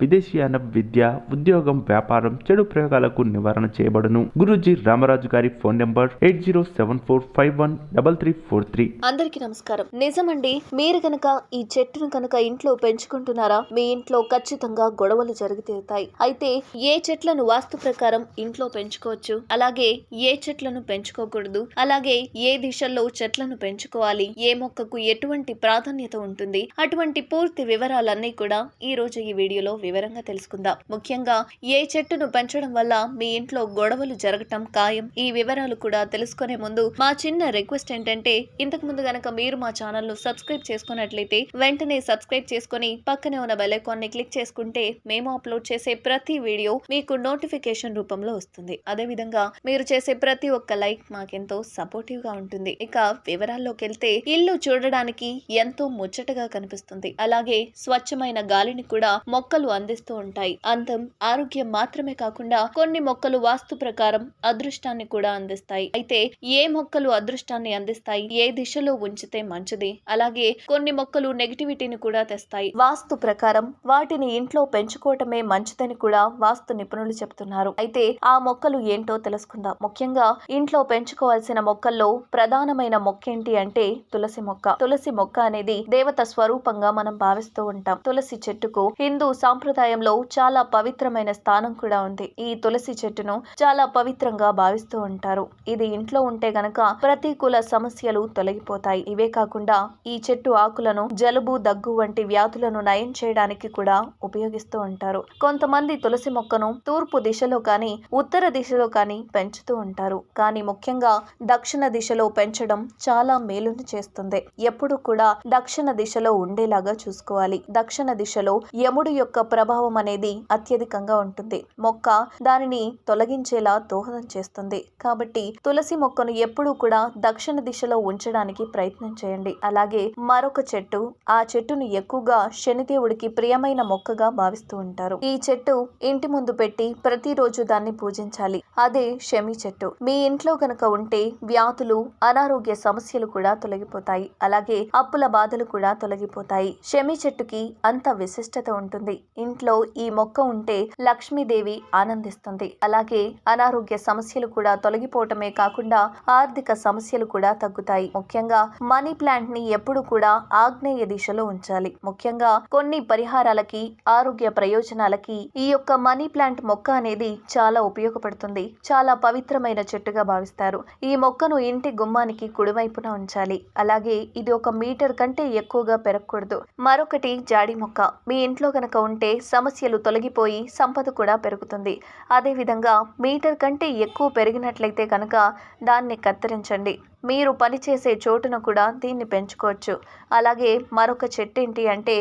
విదేశీయాన విద్య ఉద్యోగం వ్యాపారం చెడు ప్రయోగాలకు నివారణ చేయబడును. గురుజీ రామరాజు గారి phone number eight zero seven four five one double three four three. అందరికీ నమస్కారం. నిజమండి మీరు కనుక ఈ చెట్టును కనుక ఇంట్లో పెంచుకుంటున్నారా? మీ ఇంట్లో ఖచ్చితంగా గొడవలు జరుగుతాయి అయితే ఏ చెట్లను వాస్తు ప్రకారం ఇంట్లో పెంచుకోవచ్చు? అలాగే ఏ చెట్లను పెంచుకోకూడదు? అలాగే ఏ దిశల్లో చెట్లను పెంచుకోవాలి? ఏ మొక్కకు ఎటువంటి ప్రాధాన్యత ఉంటుంది? అటువంటి పూర్తి వివరాలన్నీ కూడా ఈ రోజు ఈ వీడియోలో వివరంగా తెలుసుకుందాం. ముఖ్యంగా ఏ చెట్టును పెంచడం వల్ల మీ ఇంట్లో గొడవలు జరగటం ఖాయం? ఈ వివరాలు కూడా తెలుసుకునే ముందు మా చిన్న రిక్వెస్ట్ ఏంటంటే ఇంతకు ముందు గనక మీరు మా ఛానల్ను సబ్స్క్రైబ్ చేసుకున్నట్లయితే వెంటనే సబ్స్క్రైబ్ చేసుకుని పక్కనే ఉన్న బెల్ ఐకాన్ని క్లిక్ చేసుకుంటే మేము అప్లోడ్ చేసే ప్రతి వీడియో మీకు నోటిఫికేషన్ రూపంలో వస్తుంది. అదే విధంగా మీరు చేసే ప్రతి ఒక్క లైక్ మాకెంతో సపోర్టివ్గా ఉంటుంది. ఇక వివరాల్లోకి వెళ్తే ఇల్లు చూడడానికి ఎంతో ముచ్చటగా కనిపిస్తుంది. అలాగే స్వచ్ఛమైన గాలిని కూడా మొక్కలు అందిస్తూ ఉంటాయి. అందం ఆరోగ్యం మాత్రమే కాకుండా కొన్ని మొక్కలు వాస్తు ప్రకారం అదృష్టాన్ని కూడా అందిస్తాయి. అయితే ఏ మొక్కలు అదృష్టాన్ని అందిస్తాయి? ఏ దిశలో ఉంచితే మంచిది? అలాగే కొన్ని మొక్కలు నెగిటివిటీని కూడా తెస్తాయి. వాస్తు ప్రకారం వాటిని ఇంట్లో పెంచుకోవటమే మంచిదని కూడా వాస్తు నిపుణులు చెప్తున్నారు అయితే ఆ మొక్కలు ఏంటో తెలుసుకుందాం. ముఖ్యంగా ఇంట్లో పెంచుకోవాల్సిన మొక్కల్లో ప్రధానమైన మొక్క ఏంటి అంటే తులసి మొక్క. తులసి మొక్క అనేది దేవత స్వరూపంగా మనం భావిస్తూ ఉంటాం. తులసి చెట్టుకు హిందూ సాంప్రదాయంలో చాలా పవిత్రమైన స్థానం కూడా ఉంది. ఈ తులసి చెట్టును చాలా పవిత్రంగా భావిస్తూ ఉంటారు. ఇది ఇంట్లో ఉంటే గనక ప్రతికూల సమస్యలు తొలగిపోతాయి. ఇవే కాకుండా ఈ చెట్టు ఆకులను జలుబు దగ్గు వంటి వ్యాధులను నయం చేయడానికి కూడా ఉపయోగిస్తూ ఉంటారు. కొంతమంది తులసి మొక్కను తూర్పు దిశలో కానీ ఉత్తర దిశలో కానీ పెంచుతూ ఉంటారు. కానీ ముఖ్యంగా దక్షిణ దిశలో పెంచడం చాలా మేలుని చేస్తుంది. ఎప్పుడు కూడా దక్షిణ దిశలో ఉండేలాగా చూసుకోవాలి. దక్షిణ దిశలో యముడు యొక్క ప్రభావం అనేది అత్యధికంగా ఉంటుంది. మొక్క దానిని తొలగించేలా దోహదం చేస్తుంది. కాబట్టి తులసి మొక్కను ఎప్పుడూ కూడా దక్షిణ దిశలో ఉంచడానికి ప్రయత్నం చేయండి. అలాగే మరొక చెట్టు ఆ చెట్టును ఎక్కువగా శనిదేవుడికి ప్రియమైన మొక్కగా భావిస్తూ ఉంటారు. ఈ చెట్టు ఇంటి ముందు పెట్టి ప్రతిరోజు దాన్ని పూజించాలి. అదే శమి చెట్టు. మీ ఇంట్లో గనక ఉంటే వ్యాధులు అనారోగ్య సమస్యలు కూడా తొలగిపోతాయి. అలాగే అప్పుల బాధలు కూడా తొలగిపోతాయి. శమి చెట్టుకి అంత విశిష్టత ఉంటుంది. ఇంట్లో ఈ మొక్క ఉంటే లక్ష్మీదేవి ఆనందిస్తుంది. అలాగే అనారోగ్య సమస్యలు కూడా తొలగిపోవటమే కాకుండా ఆర్థిక సమస్యలు కూడా తగ్గుతాయి. ముఖ్యంగా మనీ ప్లాంట్ని ఎప్పుడు కూడా ఆగ్నేయ దిశలో ఉంచాలి. ముఖ్యంగా కొన్ని పరిహారాలకి ఆరోగ్య ప్రయోజనాలకి ఈ యొక్క మనీ ప్లాంట్ మొక్క అనేది చాలా ఉపయోగపడుతుంది. చాలా పవిత్రమైన చెట్టుగా భావిస్తారు. ఈ మొక్కను ఇంటి గుమ్మానికి కుడివైపున ఉంచాలి. అలాగే ఇది ఒక మీటర్ కంటే ఎక్కువగా పెరగకూడదు. మరొకటి జాడి మొక్క. మీ ఇంట్లో కనుక ఉంటే సమస్యలు తొలగిపోయి సంపద కూడా పెరుగుతుంది. అదేవిధంగా మీటర్ కంటే ఎక్కువ పెరిగినట్లయితే కనుక దాన్ని కత్తిరించండి. మీరు పనిచేసే చోటును కూడా దీన్ని పెంచుకోవచ్చు. అలాగే మరొక చెట్టు ఏంటి అంటే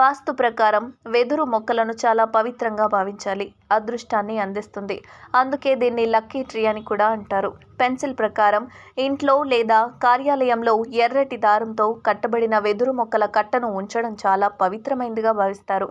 వాస్తు ప్రకారం వెదురు మొక్కలను చాలా పవిత్రంగా భావించాలి. అదృష్టాన్ని అందిస్తుంది. అందుకే దీన్ని లక్కీ ట్రీ అని కూడా అంటారు. పెన్సిల్ ప్రకారం ఇంట్లో లేదా కార్యాలయంలో ఎర్రటి దారంతో కట్టబడిన వెదురు మొక్కల కట్టను ఉంచడం చాలా పవిత్రమైనదిగా భావిస్తారు.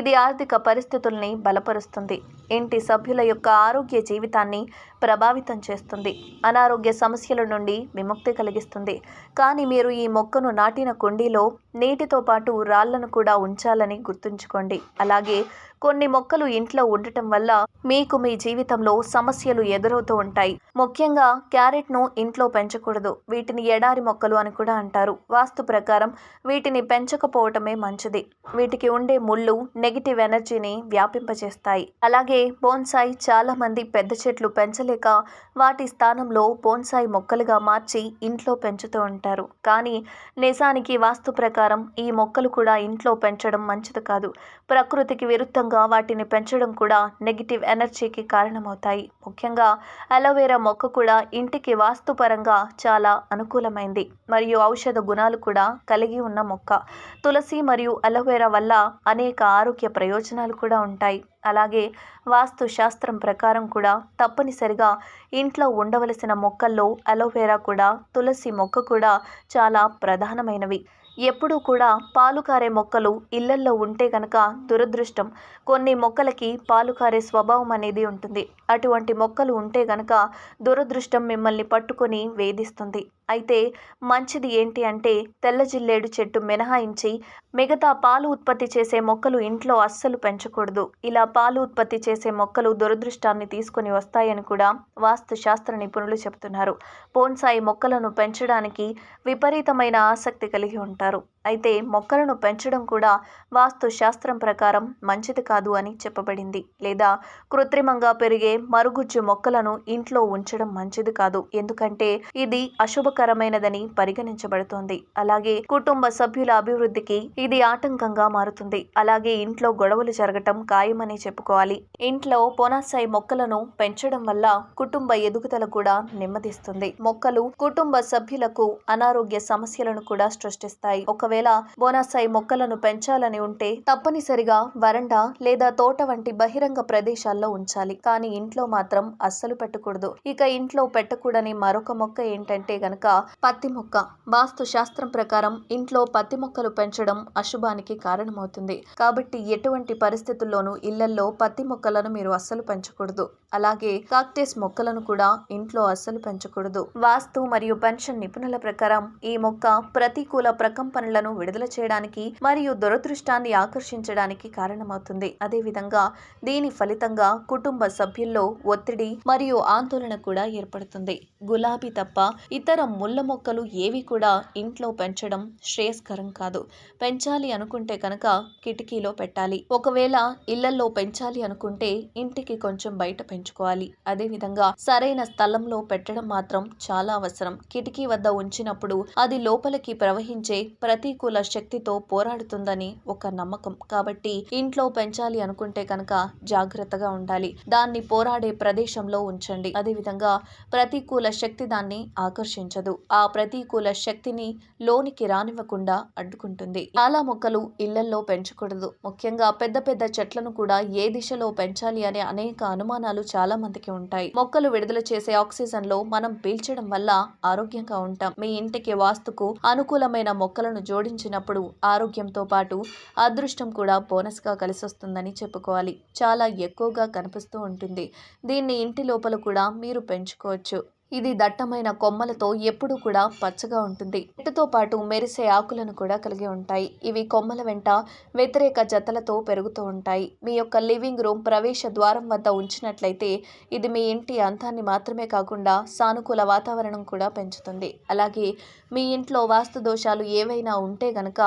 ఇది ఆర్థిక పరిస్థితుల్ని బలపరుస్తుంది. ఇంటి సభ్యుల యొక్క ఆరోగ్య జీవితాన్ని ప్రభావితం చేస్తుంది. అనారోగ్య సమస్యల నుండి విముక్తి కలిగిస్తుంది. కానీ మీరు ఈ మొక్కను నాటిన కుండీలో నీటితో పాటు రాళ్ళను కూడా ఉంచాలని గుర్తుంచుకోండి. అలాగే కొన్ని మొక్కలు ఇంట్లో ఉండటం వల్ల మీకు మీ జీవితంలో సమస్యలు ఎదురవుతూ ఉంటాయి. ముఖ్యంగా క్యారెట్ను ఇంట్లో పెంచకూడదు. వీటిని ఎడారి మొక్కలు అని కూడా అంటారు. వాస్తు ప్రకారం వీటిని పెంచకపోవటమే మంచిది. వీటికి ఉండే ముళ్ళు నెగిటివ్ ఎనర్జీని వ్యాపింపచేస్తాయి అలాగే బోన్సాయి చాలా మంది పెద్ద చెట్లు పెంచలేక వాటి స్థానంలో బోన్సాయి మొక్కలుగా మార్చి ఇంట్లో పెంచుతూ ఉంటారు. కానీ నిజానికి వాస్తు ప్రకారం ప్రకారం ఈ మొక్కలు కూడా ఇంట్లో పెంచడం మంచిది కాదు. ప్రకృతికి విరుద్ధంగా వాటిని పెంచడం కూడా నెగిటివ్ ఎనర్జీకి కారణమవుతాయి. ముఖ్యంగా అలోవేరా మొక్క కూడా ఇంటికి వాస్తుపరంగా చాలా అనుకూలమైంది. మరియు ఔషధ గుణాలు కూడా కలిగి ఉన్న మొక్క. తులసి మరియు అలోవేరా వల్ల అనేక ఆరోగ్య ప్రయోజనాలు కూడా ఉంటాయి. అలాగే వాస్తు శాస్త్రం ప్రకారం కూడా తప్పనిసరిగా ఇంట్లో ఉండవలసిన మొక్కల్లో అలోవెరా కూడా తులసి మొక్క కూడా చాలా ప్రధానమైనవి. ఎప్పుడూ కూడా పాలు కారే మొక్కలు ఇళ్ళల్లో ఉంటే గనక దురదృష్టం. కొన్ని మొక్కలకి పాలు కారే స్వభావం అనేది ఉంటుంది. అటువంటి మొక్కలు ఉంటే గనక దురదృష్టం మిమ్మల్ని పట్టుకొని వేధిస్తుంది. అయితే మంచిది ఏంటి అంటే తెల్ల జిల్లేడు చెట్టు మినహాయించి మిగతా పాలు ఉత్పత్తి చేసే మొక్కలు ఇంట్లో అస్సలు పెంచకూడదు. ఇలా పాలు ఉత్పత్తి చేసే మొక్కలు దురదృష్టాన్ని తీసుకొని వస్తాయని కూడా వాస్తు శాస్త్ర నిపుణులు చెబుతున్నారు. బోన్సాయి మొక్కలను పెంచడానికి విపరీతమైన ఆసక్తి కలిగి ఉంటారు. అయితే మొక్కలను పెంచడం కూడా వాస్తు శాస్త్రం ప్రకారం మంచిది కాదు అని చెప్పబడింది. లేదా కృత్రిమంగా పెరిగే మరుగుజ్జు మొక్కలను ఇంట్లో ఉంచడం మంచిది కాదు. ఎందుకంటే ఇది అశుభ అశుభకరమైనదని పరిగణించబడుతోంది. అలాగే కుటుంబ సభ్యుల అభివృద్ధికి ఇది ఆటంకంగా మారుతుంది. అలాగే ఇంట్లో గొడవలు జరగటం ఖాయమని చెప్పుకోవాలి. ఇంట్లో పొనాసాయి మొక్కలను పెంచడం వల్ల కుటుంబ ఎదుగుదల కూడా నెమ్మదిస్తుంది. మొక్కలు కుటుంబ సభ్యులకు అనారోగ్య సమస్యలను కూడా సృష్టిస్తాయి. ఒకవేళ బోనాసాయి మొక్కలను పెంచాలని ఉంటే తప్పనిసరిగా వరండా లేదా తోట వంటి బహిరంగ ప్రదేశాల్లో ఉంచాలి. కానీ ఇంట్లో మాత్రం అస్సలు పెట్టకూడదు. ఇక ఇంట్లో పెట్టకూడని మరొక మొక్క ఏంటంటే గనక పత్తి మొక్క. వాస్తు శాస్త్రం ప్రకారం ఇంట్లో పత్తి మొక్కలు పెంచడం అశుభానికి కారణమవుతుంది. కాబట్టి ఎటువంటి పరిస్థితుల్లోనూ ఇళ్ళల్లో పత్తి మొక్కలను మీరు అస్సలు పెంచకూడదు. అలాగే కాక్టేస్ మొక్కలను కూడా ఇంట్లో అస్సలు పెంచకూడదు. వాస్తు మరియు పెన్షన్ నిపుణుల ప్రకారం ఈ మొక్క ప్రతికూల ప్రకంపనలను విడుదల చేయడానికి మరియు దురదృష్టాన్ని ఆకర్షించడానికి కారణమవుతుంది. అదేవిధంగా దీని ఫలితంగా కుటుంబ సభ్యుల్లో ఒత్తిడి మరియు ఆందోళన కూడా ఏర్పడుతుంది. గులాబీ తప్ప ఇతర ముళ్ళ మొక్కలు ఏవి కూడా ఇంట్లో పెంచడం శ్రేయస్కరం కాదు. పెంచాలి అనుకుంటే కనుక కిటికీలో పెట్టాలి. ఒకవేళ ఇళ్ళలో పెంచాలి అనుకుంటే ఇంటికి కొంచెం బయట పెంచుకోవాలి. అదేవిధంగా సరైన స్థలంలో పెట్టడం మాత్రం చాలా అవసరం. కిటికీ వద్ద ఉంచినప్పుడు అది లోపలికి ప్రవహించే ప్రతికూల శక్తితో పోరాడుతుందని ఒక నమ్మకం. కాబట్టి ఇంట్లో పెంచాలి అనుకుంటే కనుక జాగ్రత్తగా ఉండాలి. దాన్ని పోరాడే ప్రదేశంలో ఉంచండి. అదేవిధంగా ప్రతికూల శక్తి దాన్ని ఆకర్షించదు. ఆ ప్రతికూల శక్తిని లోనికి రానివ్వకుండా అడ్డుకుంటుంది. చాలా మొక్కలు ఇళ్ళల్లో పెంచకూడదు. ముఖ్యంగా పెద్ద పెద్ద చెట్లను కూడా ఏ దిశలో పెంచాలి అనే అనేక అనుమానాలు చాలా మందికి ఉంటాయి. మొక్కలు విడుదల చేసే ఆక్సిజన్లో మనం పీల్చడం వల్ల ఆరోగ్యంగా ఉంటాం. మీ ఇంటికి వాస్తుకు అనుకూలమైన మొక్కలను జోడించినప్పుడు ఆరోగ్యంతో పాటు అదృష్టం కూడా బోనస్గా కలిసొస్తుందని చెప్పుకోవాలి. చాలా ఎక్కువగా కనిపిస్తూ ఉంటుంది. దీన్ని ఇంటి లోపల కూడా మీరు పెంచుకోవచ్చు. ఇది దట్టమైన కొమ్మలతో ఎప్పుడూ కూడా పచ్చగా ఉంటుంది. చెట్టుతో పాటు మెరిసే ఆకులను కూడా కలిగి ఉంటాయి. ఇవి కొమ్మల వెంట వ్యతిరేక జతలతో పెరుగుతూ ఉంటాయి. మీ యొక్క లివింగ్ రూమ్ ప్రవేశ ద్వారం వద్ద ఉంచినట్లయితే ఇది మీ ఇంటి అంతాన్ని మాత్రమే కాకుండా సానుకూల వాతావరణం కూడా పెంచుతుంది. అలాగే మీ ఇంట్లో వాస్తు దోషాలు ఏవైనా ఉంటే గనక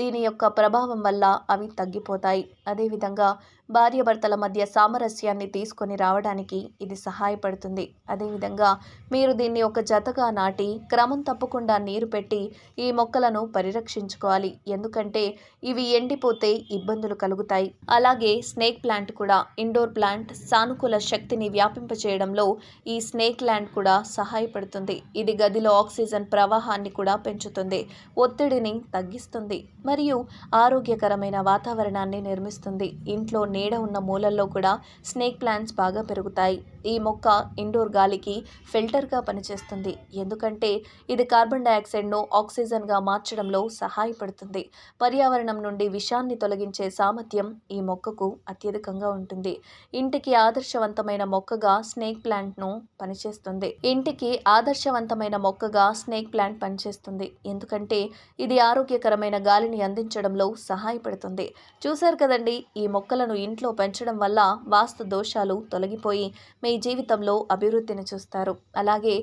దీని యొక్క ప్రభావం వల్ల అవి తగ్గిపోతాయి. అదేవిధంగా భార్యాభర్తల మధ్య సామరస్యాన్ని తీసుకొని రావడానికి ఇది సహాయపడుతుంది. అదేవిధంగా మీరు దీన్ని ఒక జతగా నాటి క్రమం తప్పకుండా నీరు పెట్టి ఈ మొక్కలను పరిరక్షించుకోవాలి. ఎందుకంటే ఇవి ఎండిపోతే ఇబ్బందులు కలుగుతాయి. అలాగే స్నేక్ ప్లాంట్ కూడా ఇండోర్ ప్లాంట్ సానుకూల శక్తిని వ్యాపింపచేయడంలో ఈ స్నేక్ ల్యాండ్ కూడా సహాయపడుతుంది. ఇది గదిలో ఆక్సిజన్ ప్రవాహాన్ని కూడా పెంచుతుంది. ఒత్తిడిని తగ్గిస్తుంది. మరియు ఆరోగ్యకరమైన వాతావరణాన్ని నిర్మిస్తుంది. ఇంట్లో నీడ ఉన్న మూలల్లో కూడా స్నేక్ ప్లాంట్స్ బాగా పెరుగుతాయి. ఈ మొక్క ఇండోర్ గాలికి ఫిల్టర్ ఫిల్టర్గా పనిచేస్తుంది. ఎందుకంటే ఇది కార్బన్ డైఆక్సైడ్ను ఆక్సిజన్గా మార్చడంలో సహాయపడుతుంది. పర్యావరణం నుండి విషాన్ని తొలగించే సామర్థ్యం ఈ మొక్కకు అత్యధికంగా ఉంటుంది. ఇంటికి ఆదర్శవంతమైన మొక్కగా స్నేక్ ప్లాంట్ను పనిచేస్తుంది. ఇంటికి ఆదర్శవంతమైన మొక్కగా స్నేక్ ప్లాంట్ పనిచేస్తుంది. ఎందుకంటే ఇది ఆరోగ్యకరమైన గాలిని అందించడంలో సహాయపడుతుంది. చూశారు కదండి ఈ మొక్కలను ఇంట్లో పెంచడం వల్ల వాస్తు దోషాలు తొలగిపోయి మీ జీవితంలో అభివృద్ధిని చూస్తారు. అలా అలాగే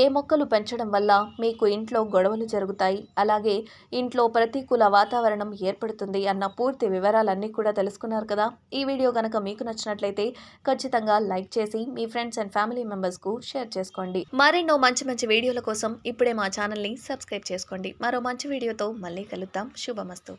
ఏ మొక్కలు పెంచడం వల్ల మీకు ఇంట్లో గొడవలు జరుగుతాయి? అలాగే ఇంట్లో ప్రతికూల వాతావరణం ఏర్పడుతుంది అన్న పూర్తి వివరాలన్నీ కూడా తెలుసుకున్నారు కదా? ఈ వీడియో కనుక మీకు నచ్చినట్లయితే ఖచ్చితంగా లైక్ చేసి మీ ఫ్రెండ్స్ అండ్ ఫ్యామిలీ మెంబర్స్కు షేర్ చేసుకోండి. మరెన్నో మంచి మంచి వీడియోల కోసం ఇప్పుడే మా ఛానల్ని సబ్స్క్రైబ్ చేసుకోండి. మరో మంచి వీడియోతో మళ్ళీ కలుద్దాం. శుభమస్తు.